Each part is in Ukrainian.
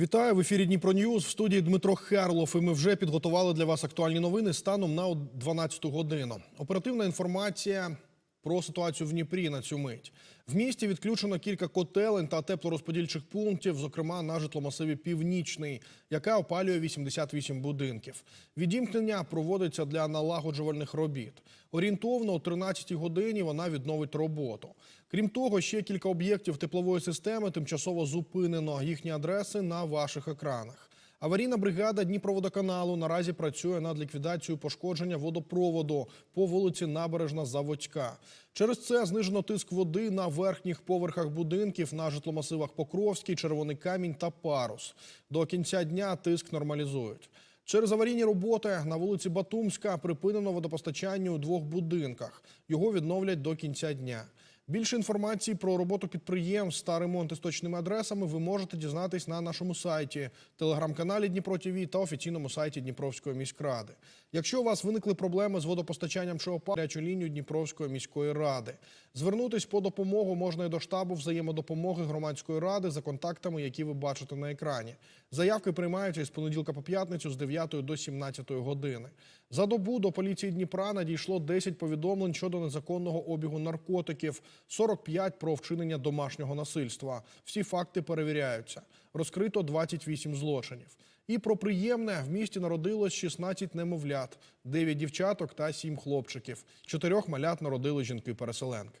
Вітаю в ефірі Дніпро Ньюз. В студії Дмитро Херлов. І ми вже підготували для вас актуальні новини станом на 12 годину. Оперативна інформація про ситуацію в Дніпрі на цю мить. В місті відключено кілька котелень та теплорозподільчих пунктів, зокрема на житломасиві Північний, яка опалює 88 будинків. Відімкнення проводиться для налагоджувальних робіт. Орієнтовно о 13 годині вона відновить роботу. Крім того, ще кілька об'єктів теплової системи тимчасово зупинено. Їхні адреси на ваших екранах. Аварійна бригада Дніпроводоканалу наразі працює над ліквідацією пошкодження водопроводу по вулиці Набережна Заводська. Через це знижено тиск води на верхніх поверхах будинків на житломасивах Покровський, Червоний Камінь та Парус. До кінця дня тиск нормалізують. Через аварійні роботи на вулиці Батумська припинено водопостачання у двох будинках. Його відновлять до кінця дня. Більше інформації про роботу підприємств та ремонти з точними адресами ви можете дізнатись на нашому сайті, телеграм-каналі Дніпро ТВ та офіційному сайті Дніпровської міськради. Якщо у вас виникли проблеми з водопостачанням опалення, лінію Дніпровської міської ради. Звернутись по допомогу можна і до штабу взаємодопомоги громадської ради за контактами, які ви бачите на екрані. Заявки приймаються із понеділка по п'ятницю з 9 до 17 години. За добу до поліції Дніпра надійшло 10 повідомлень щодо незаконного обігу наркотиків, 45 про вчинення домашнього насильства. Всі факти перевіряються. Розкрито 28 злочинів. І про приємне в місті народилось 16 немовлят, 9 дівчаток та 7 хлопчиків. Чотирьох малят народили жінки-переселенки.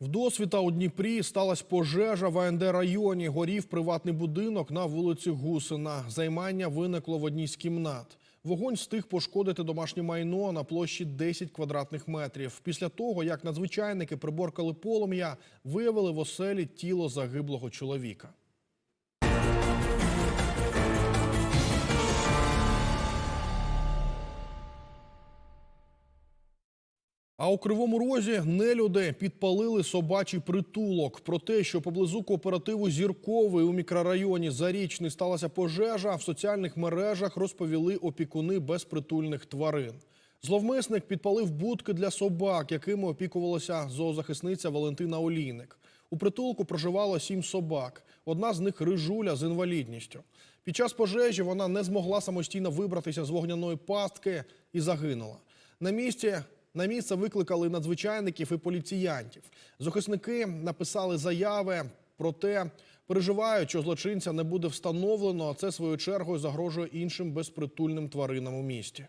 Вдосвіта у Дніпрі сталася пожежа в АНД районі. Горів приватний будинок на вулиці Гусина. Займання виникло в одній з кімнат. Вогонь встиг пошкодити домашнє майно на площі 10 квадратних метрів. Після того, як надзвичайники приборкали полум'я, виявили в оселі тіло загиблого чоловіка. А у Кривому Розі нелюди підпалили собачий притулок. Про те, що поблизу кооперативу Зірковий у мікрорайоні Зарічний сталася пожежа, в соціальних мережах розповіли опікуни безпритульних тварин. Зловмисник підпалив будки для собак, якими опікувалася зоозахисниця Валентина Олійник. У притулку проживало сім собак. Одна з них рижуля з інвалідністю. Під час пожежі вона не змогла самостійно вибратися з вогняної пастки і загинула. На місці на місце викликали надзвичайників і поліціянтів. Захисники написали заяви, проте переживають, що злочинця не буде встановлено, а це своєю чергою загрожує іншим безпритульним тваринам у місті.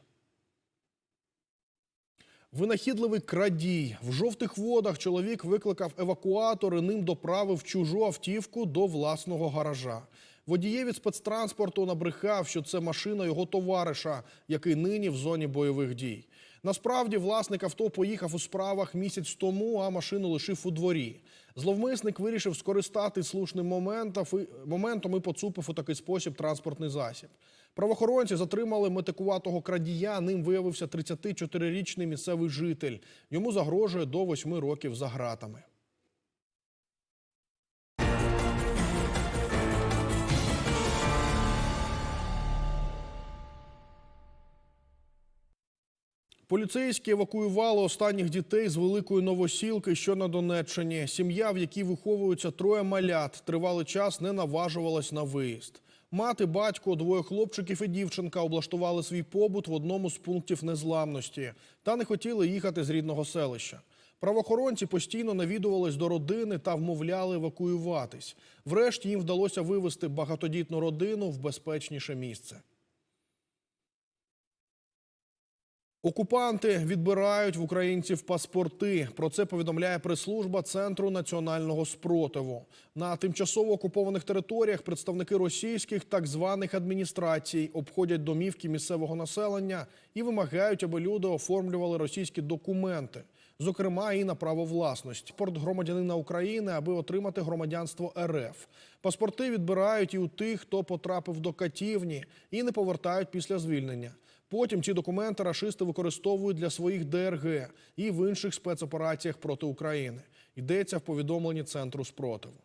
Винахідливий крадій. В жовтих водах чоловік викликав евакуатор і ним доправив чужу автівку до власного гаража. Водієві спецтранспорту набрехав, що це машина його товариша, який нині в зоні бойових дій. Насправді власник авто поїхав у справах місяць тому, а машину лишив у дворі. Зловмисник вирішив скористати слушним моментом і, поцупив у такий спосіб транспортний засіб. Правоохоронці затримали метикуватого крадія. Ним виявився 34-річний місцевий житель. Йому загрожує до 8 років за ґратами. Поліцейські евакуювали останніх дітей з великої новосілки, що на Донеччині. Сім'я, в якій виховуються троє малят, тривалий час не наважувалась на виїзд. Мати, батько, двоє хлопчиків і дівчинка облаштували свій побут в одному з пунктів незламності та не хотіли їхати з рідного селища. Правоохоронці постійно навідувались до родини та вмовляли евакуюватись. Врешті їм вдалося вивезти багатодітну родину в безпечніше місце. Окупанти відбирають в українців паспорти. Про це повідомляє прес-служба Центру національного спротиву. На тимчасово окупованих територіях представники російських так званих адміністрацій обходять домівки місцевого населення і вимагають, аби люди оформлювали російські документи, зокрема і на право власності. Паспорт громадянина України, аби отримати громадянство РФ. Паспорти відбирають і у тих, хто потрапив до катівні і не повертають після звільнення. Потім ці документи рашисти використовують для своїх ДРГ і в інших спецопераціях проти України. Йдеться в повідомленні Центру спротиву.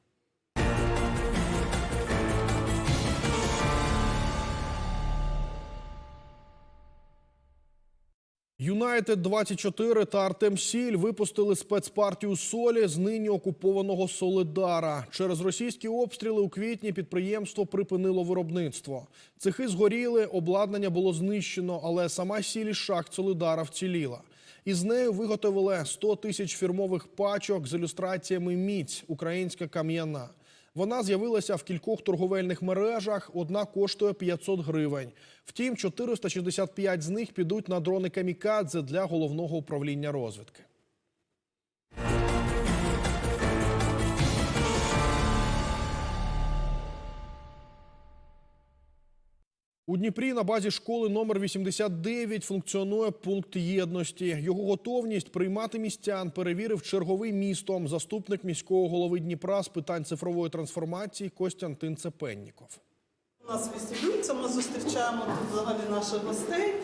Юнайтед 24 та Артем Сіль випустили спецпартію солі з нині окупованого Солидара. Через російські обстріли у квітні підприємство припинило виробництво. Цехи згоріли, обладнання було знищено, але сама сіль із шахт Солидара вціліла. Із нею виготовили 100 тисяч фірмових пачок з ілюстраціями «Міць. Українська кам'яна». Вона з'явилася в кількох торговельних мережах. Одна коштує 500 гривень. Втім, 465 з них підуть на дрони камікадзе для головного управління розвідки. У Дніпрі на базі школи номер 89 функціонує пункт єдності. Його готовність приймати містян перевірив черговий містом заступник міського голови Дніпра з питань цифрової трансформації Костянтин Цепенніков. У нас це ми зустрічаємо тут взагалі наших гостей.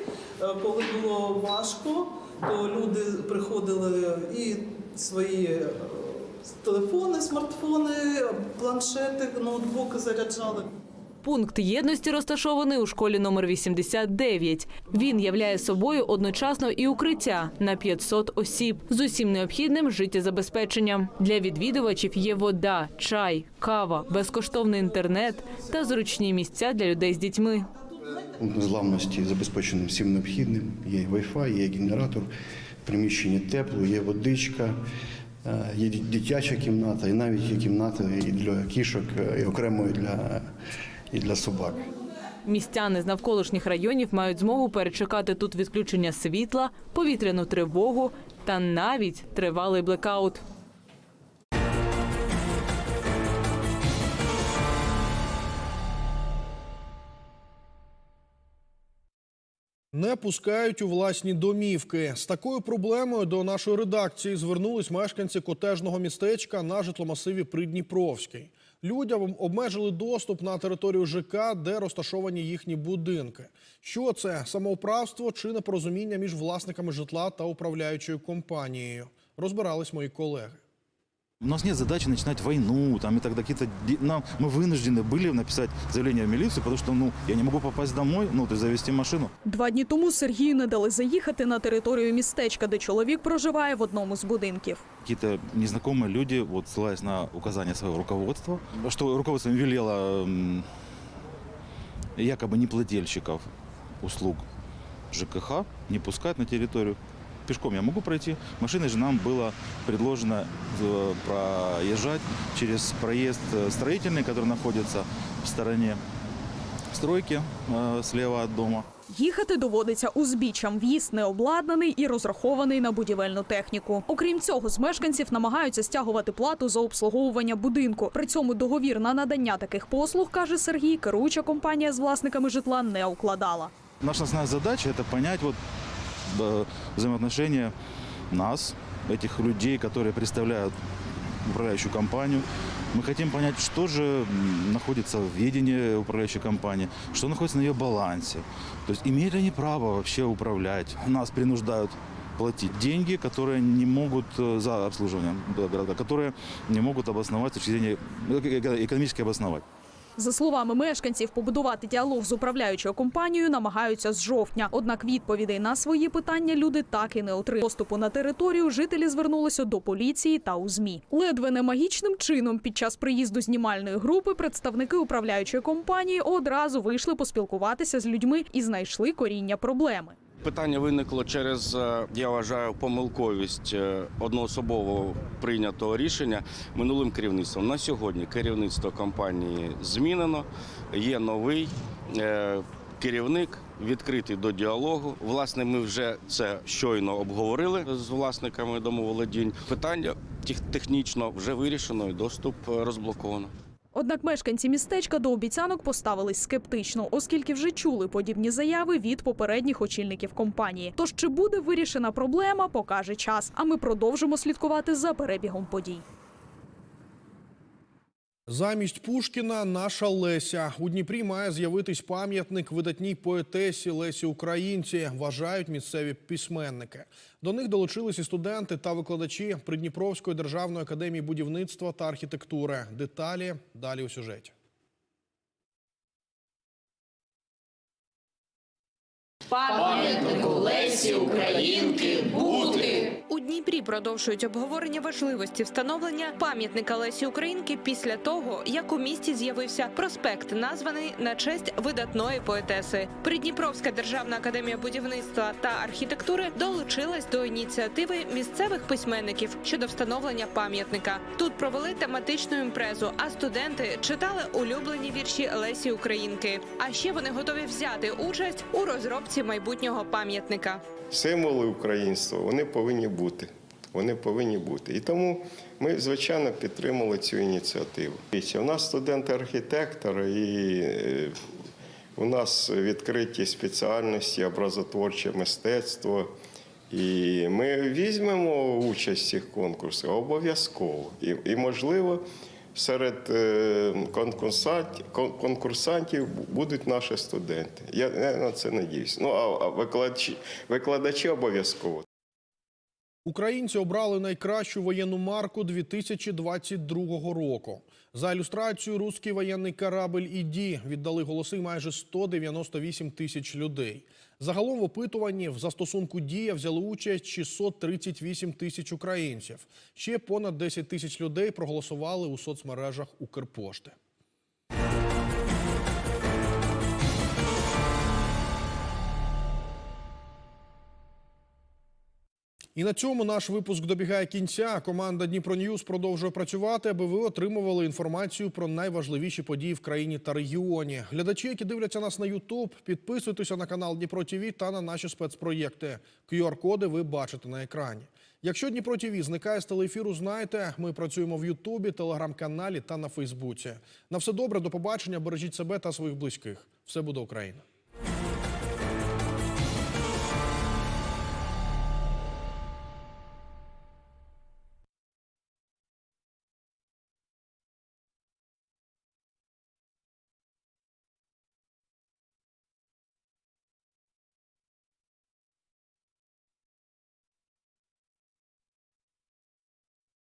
Е, Коли було важко, то люди приходили і свої е, телефони, смартфони, планшети, ноутбуки заряджали. Пункт єдності розташований у школі номер 89. Він являє собою одночасно і укриття на 500 осіб з усім необхідним життєзабезпеченням. Для відвідувачів є вода, чай, кава, безкоштовний інтернет та зручні місця для людей з дітьми. Пункт незламності забезпечений всім необхідним. Є Wi-Fi, є генератор, в приміщенні тепло, є водичка, е, є дитяча кімната, і навіть є кімната і для кішок, е, і окремо для, і для собак. Містяни з навколишніх районів мають змогу перечекати тут відключення світла, повітряну тривогу та навіть тривалий блекаут. Не пускають у власні домівки. З такою проблемою до нашої редакції звернулись мешканці котежного містечка на житломасиві Придніпровський. Людям обмежили доступ на територію ЖК, де розташовані їхні будинки. Що це самоуправство чи непорозуміння між власниками житла та управляючою компанією? Розбирались мої колеги. У нас нет задачи начинать войну, там и тогда какие-то... де- Нам, мы вынуждены были написать заявление в милицию, потому что, ну, я не могу попасть домой, ну, то есть завести машину. Два дні тому Сергію не дали заїхати на територію містечка, де чоловік проживає в одному з будинків. Какие-то незнакомые люди, вот ссылаясь на указания своего руководства, что руководство им велело м, якобы неплательщиков услуг ЖКХ не пускать на территорию. Пешком я могу пройти. Машиной же нам было предложено э, проезжать через проезд э, строительный, который находится в стороне стройки э, слева от дома. Їхати доводиться узбіччям. В'їзд не обладнаний і розрахований на будівельну техніку. Окрім цього, з мешканців намагаються стягувати плату за обслуговування будинку. При цьому договір на надання таких послуг, каже Сергій, керуюча компанія з власниками житла не укладала. Наша основная задача – это понять вот, э, взаимоотношения нас, этих людей, которые представляют управляющую компанию. Мы хотим понять, что же находится в ведении управляющей компании, что находится на ее балансе. То есть имеют ли они право вообще управлять. Нас принуждают платить деньги, которые не могут э, за обслуживание э, города, которые не могут обосновать с точки зрения э, экономически обосновать. За словами мешканців, побудувати діалог з управляючою компанією намагаються з жовтня. Однак відповідей на свої питання люди так і не отримали. Доступу на територію жителі звернулися до поліції та у ЗМІ. Ледве не магічним чином під час приїзду знімальної групи представники управляючої компанії одразу вийшли поспілкуватися з людьми і знайшли коріння проблеми. Питання виникло через, е, я вважаю, помилковість е, одноособово прийнятого рішення минулим керівництвом. На сьогодні керівництво компанії змінено, є новий е, керівник, відкритий до діалогу. Власне, ми вже це щойно обговорили з власниками домоволодінь. Питання технічно вже вирішено і доступ розблоковано. Однак мешканці містечка до обіцянок поставились скептично, оскільки вже чули подібні заяви від попередніх очільників компанії. Тож чи буде вирішена проблема, покаже час. А ми продовжимо слідкувати за перебігом подій. Замість Пушкіна наша Леся. У Дніпрі має з'явитись пам'ятник видатній поетесі Лесі Українці, вважають місцеві письменники. До них долучились і студенти та викладачі Придніпровської державної академії будівництва та архітектури. Деталі далі у сюжеті. Пам'ятнику Лесі Українки бути! Дніпрі продовжують обговорення важливості встановлення пам'ятника Лесі Українки після того, як у місті з'явився проспект, названий на честь видатної поетеси. Придніпровська державна академія будівництва та архітектури долучилась до ініціативи місцевих письменників щодо встановлення пам'ятника. Тут провели тематичну імпрезу, а студенти читали улюблені вірші Лесі Українки. А ще вони готові взяти участь у розробці майбутнього пам'ятника. символи українства вони повинні бути. Вони повинні бути. І тому ми, звичайно, підтримали цю ініціативу. У нас студенти-архітектори, і е, у нас відкриті спеціальності, образотворче мистецтво. І ми візьмемо участь в цих конкурсах обов'язково. І, і можливо, серед е, конкурсантів, будуть наші студенти. Я, на це надіюсь. Ну а викладачі, викладачі обов'язково. Українці обрали найкращу воєнну марку 2022 року. За ілюстрацію «Руський воєнний корабль «Іді» віддали голоси майже 198 тисяч людей. Загалом в опитуванні в застосунку «Дія» взяли участь 638 тисяч українців. Ще понад 10 тисяч людей проголосували у соцмережах Укрпошти. І на цьому наш випуск добігає кінця. Команда Дніпро Ньюз продовжує працювати, аби ви отримували інформацію про найважливіші події в країні та регіоні. Глядачі, які дивляться нас на Ютуб, підписуйтеся на канал Дніпро ТВ та на наші спецпроєкти. QR-коди ви бачите на екрані. Якщо Дніпро ТВ зникає з телеефіру, знайте, ми працюємо в Ютубі, телеграм-каналі та на Фейсбуці. На все добре, до побачення, бережіть себе та своїх близьких. Все буде Україна.